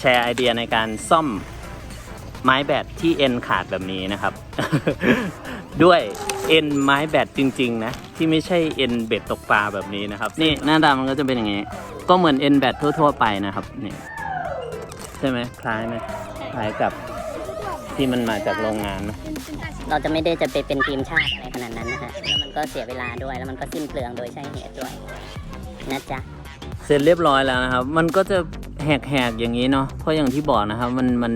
แชร์ไอเดียในการซ่อมไม้แบตที่เอ็นขาดแบบนี้นะครับ ด้วยเอ็นไม้แบตจริง ๆ นะ ที่ไม่ใช่เอ็นเบ็ดตกปลาแบบนี้นะครับ นี่หน้าตามันก็จะเป็นอย่างนี้ ก็เหมือนเอ็นแบตทั่ว ๆ ไปนะครับนี่ใช่ไหมคล้ายไหมคล้ายกับที่มันมาจากโรงงานนะเราจะไม่ได้จะไปเป็นทีมชาติอะไรขนาดนั้นนะฮะแล้วมันก็เสียเวลาด้วย แล้วมันก็สิ้นเปลืองโดยใช่เหตุด้วยนะจ๊ะ เสร็จเรียบร้อยแล้วนะครับ มันก็จะ แหกๆอย่างนี้เนาะเพราะอย่างที่บอกนะครับมันมัน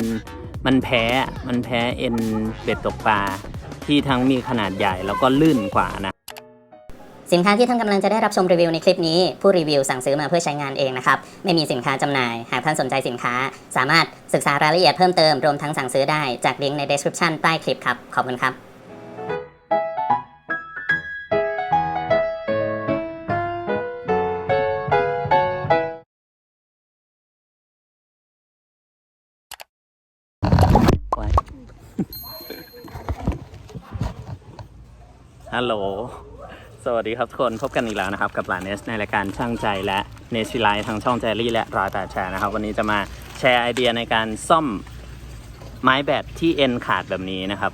มันแพ้มันแพ้เอ็นเป็ดตกปลาที่ทั้งมีขนาดใหญ่แล้วก็ลื่นกว่านะ สินค้าที่ท่านกำลังจะได้รับชมรีวิวในคลิปนี้ ผู้รีวิวสั่งซื้อมาเพื่อใช้งานเองนะครับ ไม่มีสินค้าจำหน่าย หากท่านสนใจสินค้า สามารถศึกษารายละเอียดเพิ่มเติมรวมทั้งสั่งซื้อได้จากลิงก์ใน description ใต้คลิปครับ ขอบคุณครับ ฮัลโหล สวัสดีครับทุกคนพบกันอีกแล้วนะครับ กับหลานเนสในรายการช่างใจและเนชิไลทางช่องแจรี่และรอยแปดแชร์นะครับ วันนี้จะมาแชร์ไอเดียในการซ่อมไม้แบตที่เอ็นขาดแบบนี้นะครับ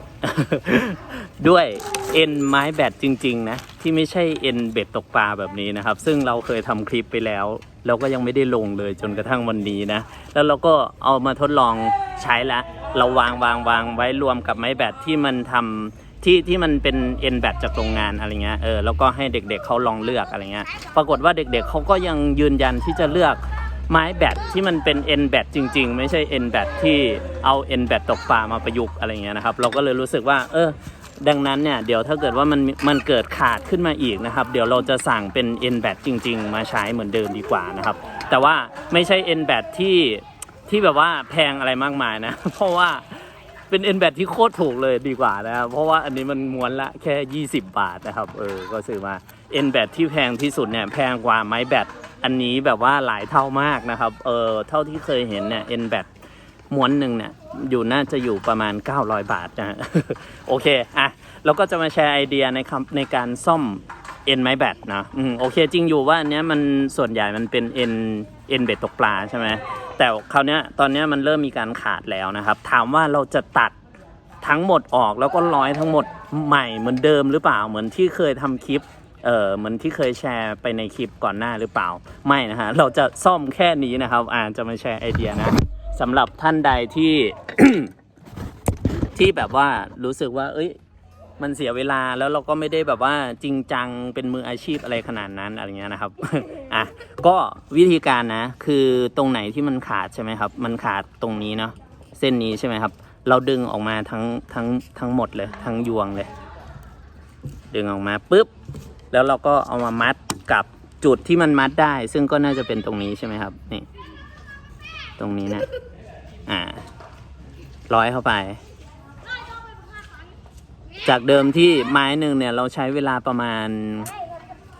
ด้วยเอ็นไม้แบตจริง ๆ นะ ที่ไม่ใช่เอ็นเบ็ดตกปลาแบบนี้นะครับ ซึ่งเราเคยทำคลิปไปแล้ว เราก็ยังไม่ได้ลงเลยจนกระทั่งวันนี้นะ แล้วเราก็เอามาทดลองใช้ล้วเราวางวางวางไว้รวมกับไม้แบตที่มันทำ ที่ที่มันเป็นเอ็นแบตจากโรงงานอะไรเงี้ยเออแล้วก็ให้เด็กๆเขาลองเลือกอะไรเงี้ยปรากฏว่าเด็กๆเขาก็ยังยืนยันที่จะเลือกไม้แบตที่มันเป็นเอ็นแบตจริง ๆ ไม่ใช่เอ็นแบตที่เอาเอ็นแบตตกปลามาประยุกต์อะไรเงี้ยนะครับ เราก็เลยรู้สึกว่า เออ ดังนั้นเนี่ยเดี๋ยวถ้าเกิดว่ามันมันเกิดขาดขึ้นมาอีกนะครับ เดี๋ยวเราจะสั่งเป็น N แบตจริง ๆ มาใช้เหมือนเดิมดีกว่านะครับ แต่ว่าไม่ใช่ N แบตที่ที่แบบว่าแพงอะไรมากมายนะ เพราะว่า เป็น N แบตที่โคตรถูกเลยดีกว่านะครับเพราะว่าอันนี้มันม้วนละแค่ 20 บาทนะครับเออก็ซื้อมา N แบตที่แพงที่สุดเนี่ยแพงกว่าไม้แบตอันนี้แบบว่าหลายเท่ามากนะครับเออเท่าที่เคยเห็นเนี่ย N แบตม้วนหนึ่งเนี่ยอยู่น่าจะอยู่ประมาณ 900 บาทนะฮะโอเคอะเราก็จะมาแชร์ไอเดียในคำในการซ่อมเอ็นไม้แบตนะอืมโอเคจริงอยู่ว่าอันเนี้ยมันส่วนใหญ่มันเป็นเอ็นเอ็นเบ็ดตกปลาใช่ไหม แต่คราวนี้ตอนนี้มันเริ่มมีการขาดแล้วนะครับ ถามว่าเราจะตัดทั้งหมดออกแล้วก็ร้อยทั้งหมดใหม่เหมือนเดิมหรือเปล่าเหมือนที่เคยทำคลิปเออเหมือนที่เคยแชร์ไปในคลิปก่อนหน้าหรือเปล่าไม่นะฮะเราจะซ่อมแค่นี้นะครับอ่าจะมาแชร์ไอเดียนะสำหรับท่านใดที่ ที่แบบว่ารู้สึกว่า เอ้ย มันเสียเวลาแล้วเราก็ไม่ได้แบบว่าจริงจังเป็นมืออาชีพอะไรขนาดนั้นอะไรเงี้ยนะครับ อะก็วิธีการนะ คือตรงไหนที่มันขาดใช่ไหมครับ มันขาดตรงนี้เนาะเส้นนี้ใช่ไหมครับ เราดึงออกมาทั้งทั้งทั้งหมดเลย ทั้งยวงเลย ดึงออกมาปุ๊บ แล้วเราก็เอามามัดกับจุดที่มันมัดได้ ซึ่งก็น่าจะเป็นตรงนี้ใช่ไหมครับนี่ ตรงนี้นะอ่าร้อยเข้าไป จากเดิมที่ไม้หนึ่งเนี่ยเราใช้เวลาประมาณ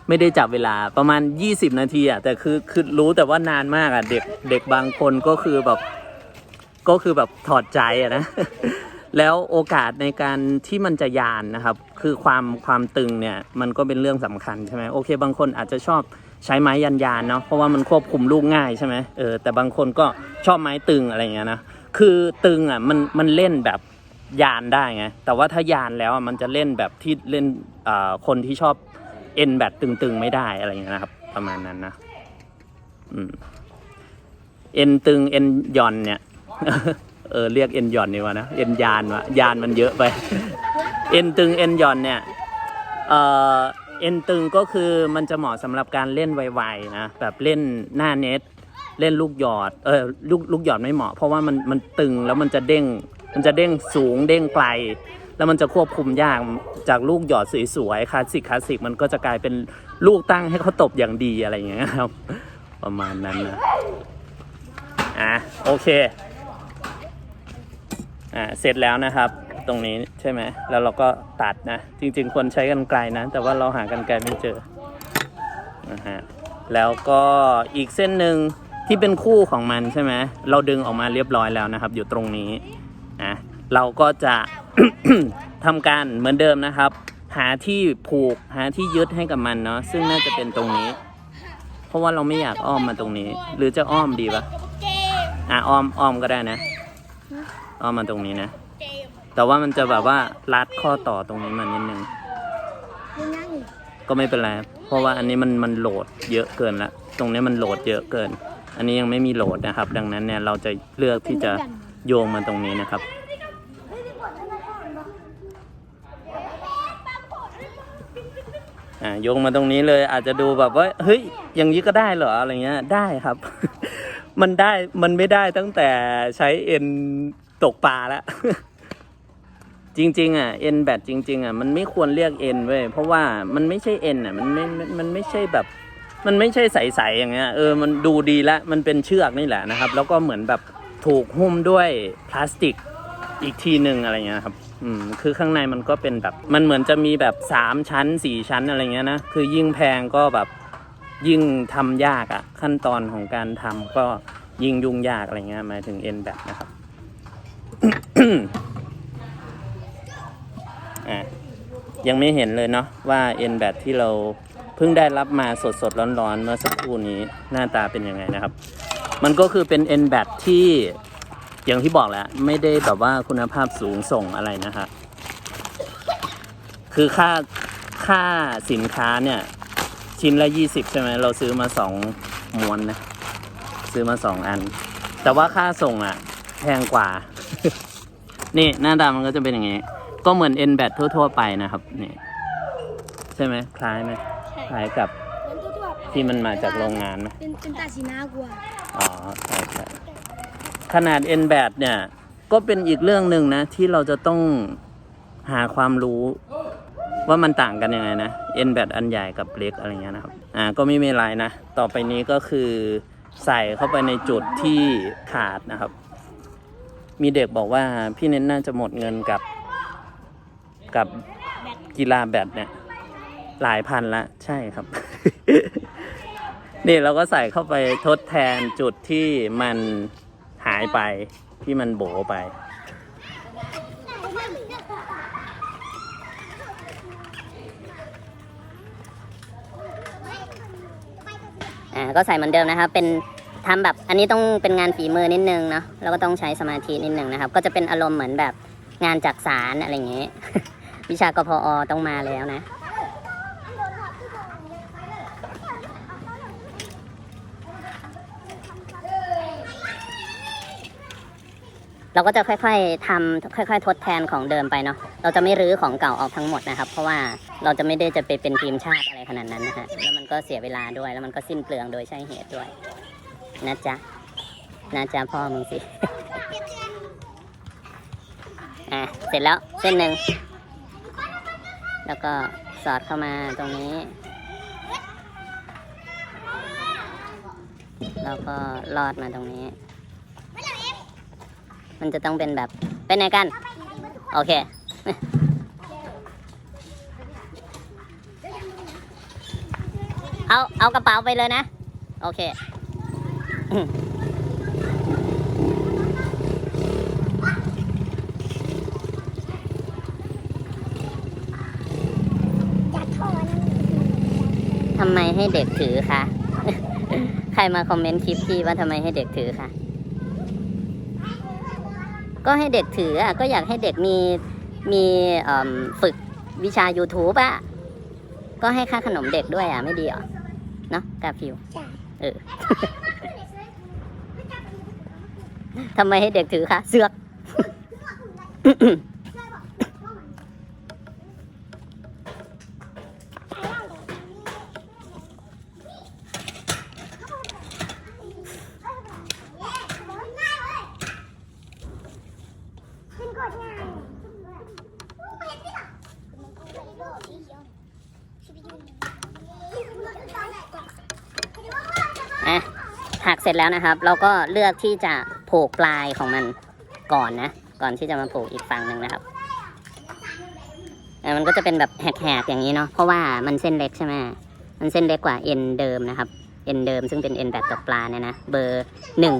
ไม่ได้จับเวลาประมาณ 20 นาทีอะแต่คือคือรู้แต่ว่านานมากอะเด็กเด็กบางคนก็คือแบบก็คือแบบถอดใจอะนะแล้วโอกาสในการที่มันจะยานนะครับ คือความความตึงเนี่ยมันก็เป็นเรื่องสำคัญใช่ไหมโอเค บางคนอาจจะชอบใช้ไม้ยันยานเนาะเพราะว่ามันควบคุมลูกง่ายใช่ไหมเออแต่บางคนก็ชอบไม้ตึงอะไรเงี้ยนะคือตึงอะมันมันเล่นแบบ ยานได้ไงแต่ว่าถ้ายานแล้วมันจะเล่นแบบที่เล่นคนที่ชอบเอ็นแบบตึงๆไม่ได้อะไรอย่างเงี้ยนะครับ ประมาณนั้นนะเอ็นตึงเอ็นหย่อนเนี่ยเออเรียกเอ็นหย่อนดีกว่านะเอ็นยานวะยานมันเยอะไป เอ็นตึงเอ็นหย่อนเนี่ยเออเอ็นตึงก็คือมันจะเหมาะสำหรับการเล่นไวๆนะแบบเล่นหน้าเน็ต เล่นลูกหยอดเออลูกลูกหยอดไม่เหมาะ เพราะว่ามันมันตึงแล้วมันจะเด้ง มันจะเด้งสูงเด้งไกล แล้วมันจะควบคุมยากจากลูกหยอดสวยๆคลาสสิกคลาสสิกมันก็จะกลายเป็นลูกตั้งให้เขาตบอย่างดีอะไรอย่างเงี้ยครับ ประมาณนั้นนะอะโอเคอ่าเสร็จแล้วนะครับตรงนี้ใช่ไหมแล้วเราก็ตัดนะ จริง ๆ ควรใช้กันไกลนะ แต่ว่าเราหากันไกลไม่เจอนะฮะแล้วก็อีกเส้นหนึ่งที่เป็นคู่ของมันใช่ไหมเราดึงออกมาเรียบร้อยแล้วนะครับ อยู่ตรงนี้ะเราก็จะทำการเหมือนเดิมนะครับ หาที่ผูกหาที่ยึดให้กับมันเนาะซึ่งน่าจะเป็นตรงนี้ เพราะว่าเราไม่อยากอ้อมมาตรงนี้ หรือจะอ้อมดีปะอะอ้อมอ้อมก็ได้นะอ้อมมาตรงนี้นะ แต่ว่ามันจะแบบว่ารัดข้อต่อตรงนี้มานิดนึงก็ไม่เป็นไรเพราะว่าอันนี้มันมันโหลดเยอะเกินละตรงนี้มันโหลดเยอะเกิน อันนี้ยังไม่มีโหลดนะครับ ดังนั้นเนี่ยเราจะเลือกที่จะ โยงมาตรงนี้นะครับ อ่าโยงมาตรงนี้เลยอาจจะดูแบบว่าเฮ้ยอย่างนี้ก็ได้เหรออะไรเงี้ยได้ครับ มันได้มันไม่ได้ตั้งแต่ใช้เอ็นตกปลาแล้วจริงๆอะเอ็นแบตจริง ๆอะมันไม่ควรเรียกเอ็นเว้ยเพราะว่ามันไม่ใช่เอ็นอะมันไม่มันมันไม่ใช่แบบ มันไม่ใช่ใสๆอย่างเงี้ยเออมันดูดีละมันเป็นเชือกนี่แหละนะครับ แล้วก็เหมือนแบบ ถูกหุ้มด้วยพลาสติกอีกทีหนึ่งอะไรเงี้ยครับ อืม คือข้างในมันก็เป็นแบบ มันเหมือนจะมีแบบสามชั้นสี่ชั้นอะไรเงี้ยนะ คือยิ่งแพงก็แบบยิ่งทำยากอะ่ะขั้นตอนของการทำก็ยิ่งยุ่งยากอะไรเงี้ยหมายถึงเอ็นแบบนะครับ อะยังไม่เห็นเลยเนาะว่าเอ็นแบบที่เราเพิ่งได้รับมาสดๆร้อนๆเมื่อสักครู่นี้หน้าตาเป็นยังไงนะครับ มันก็คือเป็นเอ็นแบตที่อย่างที่บอกแหล้วไม่ได้แบบว่าคุณภาพสูงส่งอะไรนะครับคือค่าค่าสินค้าเนี่ย ชิ้นละยี่สิบใช่ไหมเราซื้อมาสองม้วนนะ ซื้อมาสองอัน แต่ว่าค่าส่งอะ แพงกว่า นี่หน้าตามันก็จะเป็นอย่างงี้ ก็เหมือนเอ็นแบตทั่ว ๆ ไปนะครับนี่ใช่ไหมคล้ายไหมคล้ายกับเป็นตัวๆที่มันมาจากโรงงานไหมเป็นเป็นตาสีน้ากว่า อ๋อใช่ใช่ขนาด n b a t เนี่ย ก็เป็นอีกเรื่องหนึ่งนะ ที่เราจะต้องหาความรู้ว่ามันต่างกันยังไงนะ n b a t อันใหญ่กับเล็กอะไรเงี้ยนะครับ อ่าก็ไม่มีอะไรนะ ต่อไปนี้ก็คือใส่เข้าไปในจุดที่ขาดนะครับ มีเด็กบอกว่าพี่เน้นน่าจะหมดเงินกับกับกีฬาแบดเนี่ย หลายพันละ ใช่ครับ นี่เราก็ใส่เข้าไปทดแทนจุดที่มันหายไปที่มันโบไป อ่าก็ใส่เหมือนเดิมนะครับ เป็นทำแบบอันนี้ต้องเป็นงานฝีมือนิดนึงเนาะแล้วก็ต้องใช้สมาธินิดนึงนะครับ ก็จะเป็นอารมณ์เหมือนแบบงานจักสารอะไรอย่างเงี้ย วิชากพอต้องมาแล้วนะ เราก็จะค่อยๆทำค่อย ๆ ทดแทนของเดิมไปเนาะเราจะไม่รื้อของเก่าออกทั้งหมดนะครับ เพราะว่าเราจะไม่ได้จะไปเป็นทีมชาติอะไรขนาดนั้นนะฮะแล้วมันก็เสียเวลาด้วยแล้วมันก็สิ้นเปลืองโดยใช่เหตุด้วยนะจ๊ะนะจ๊ะพ่อมึงสิอะเสร็จแล้วเส้นหนึ่งแล้วก็สอดเข้ามาตรงนี้ แล้วก็ลอดมาตรงนี้ มันจะต้องเป็นแบบเป็นไงกัน โอเค เอาเอากระเป๋าไปเลยนะ โอเคทำไมให้เด็กถือคะ ใครมาคอมเมนต์คลิปพี่ว่าทำไมให้เด็กถือคะ ก็ให้เด็กถืออะก็อยากให้เด็กมีมีเอิ่มฝึกวิชา YouTube อะก็ให้ค่าขนมเด็กด้วยอะไม่ดีเหรอเนาะกาฟิวเออทำไมให้เด็กถือคะเสือก ร็จแล้วนะครับ เราก็เลือกที่จะผูกปลายของมันก่อนนะ ก่อนที่จะมาผูกอีกฝั่งหนึ่งนะครับอะมันก็จะเป็นแบบแหกๆอย่างนี้เนาะเพราะว่ามันเส้นเล็กใช่ไหมมันเส้นเล็กกว่าเอ็นเดิมนะครับเอ็นเดิมซึ่งเป็นเอ็นแบบตกปลาเนี่ยนะเบอร์หนึ่ง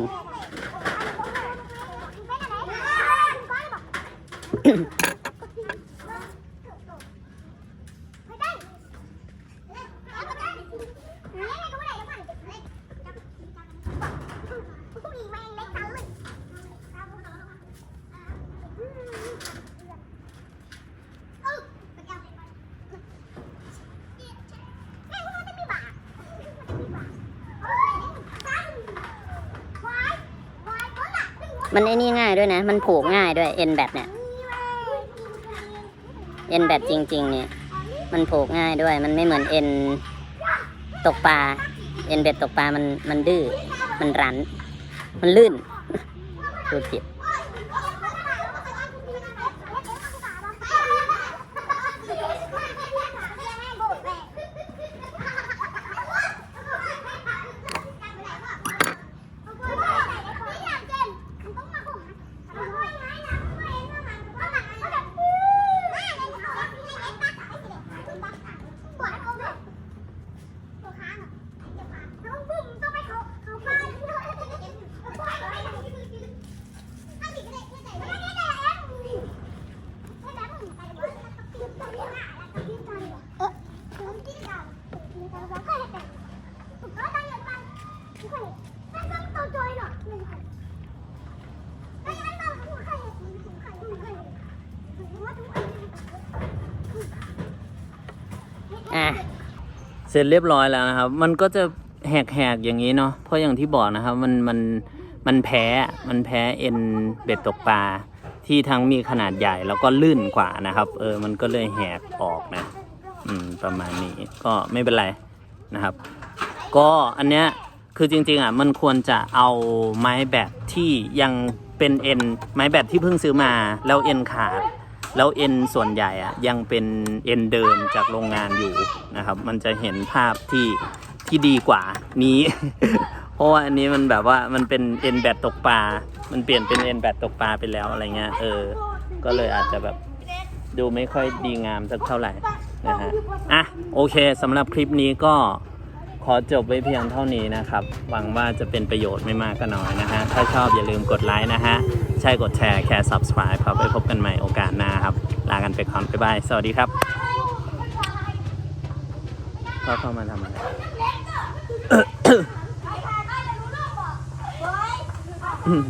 มันไอ้นี่ง่ายด้วยนะ มันผูกง่ายด้วยเอ็นแบบเนี่ยเอ็นแบบจริง ๆ เนี่ย มันผูกง่ายด้วย มันไม่เหมือนเอ็นตกปลา เอ็นเบ็ดตกปลามันมันดื้อ มันรัน มันลื่นพูดผิด ร็จเรียบร้อยแล้วนะครับ มันก็จะแหกๆอย่างนี้เนาะเพราะอย่างที่บอกนะครับมันมันมันแพ้มันแพ้เอ็นเบ็ดตกปลาที่ทั้งมีขนาดใหญ่แล้วก็ลื่นกว่านะครับ เออมันก็เลยแหกออกนะ อืมประมาณนี้ก็ไม่เป็นไรนะครับ ก็อันเนี้ยคือจริงๆอะมันควรจะเอาไม้แบตที่ยังเป็นเอ็นไม้แบตที่เพิ่งซื้อมาแล้วเอ็นขาด แล้วเอ็นส่วนใหญ่อะยังเป็นเอ็นเดิมจากโรงงานอยู่นะครับ มันจะเห็นภาพที่ที่ดีกว่านี้ เพราะว่าอันนี้มันแบบว่ามันเป็นเอ็นแบตตกปลา มันเปลี่ยนเป็นเอ็นแบตตกปลาไปแล้วอะไรเงี้ย เออ ก็เลยอาจจะแบบดูไม่ค่อยดีงามสักเท่าไหร่นะฮะ อะโอเคสำหรับคลิปนี้ก็ อจบไว้เพียงเท่านี้นะครับ หวังว่าจะเป็นประโยชน์ไม่มากก็น้อยนะฮะ ถ้าชอบอย่าลืมกดไลค์นะฮะ ใช่กดแชร์แค่ subscribe ครับไว้พบกันใหม่โอกาสหน้าครับ ลากันไปก่อนบ๊ายบาย สวัสดีครับพ่อเข้ามาทำอะไรอืม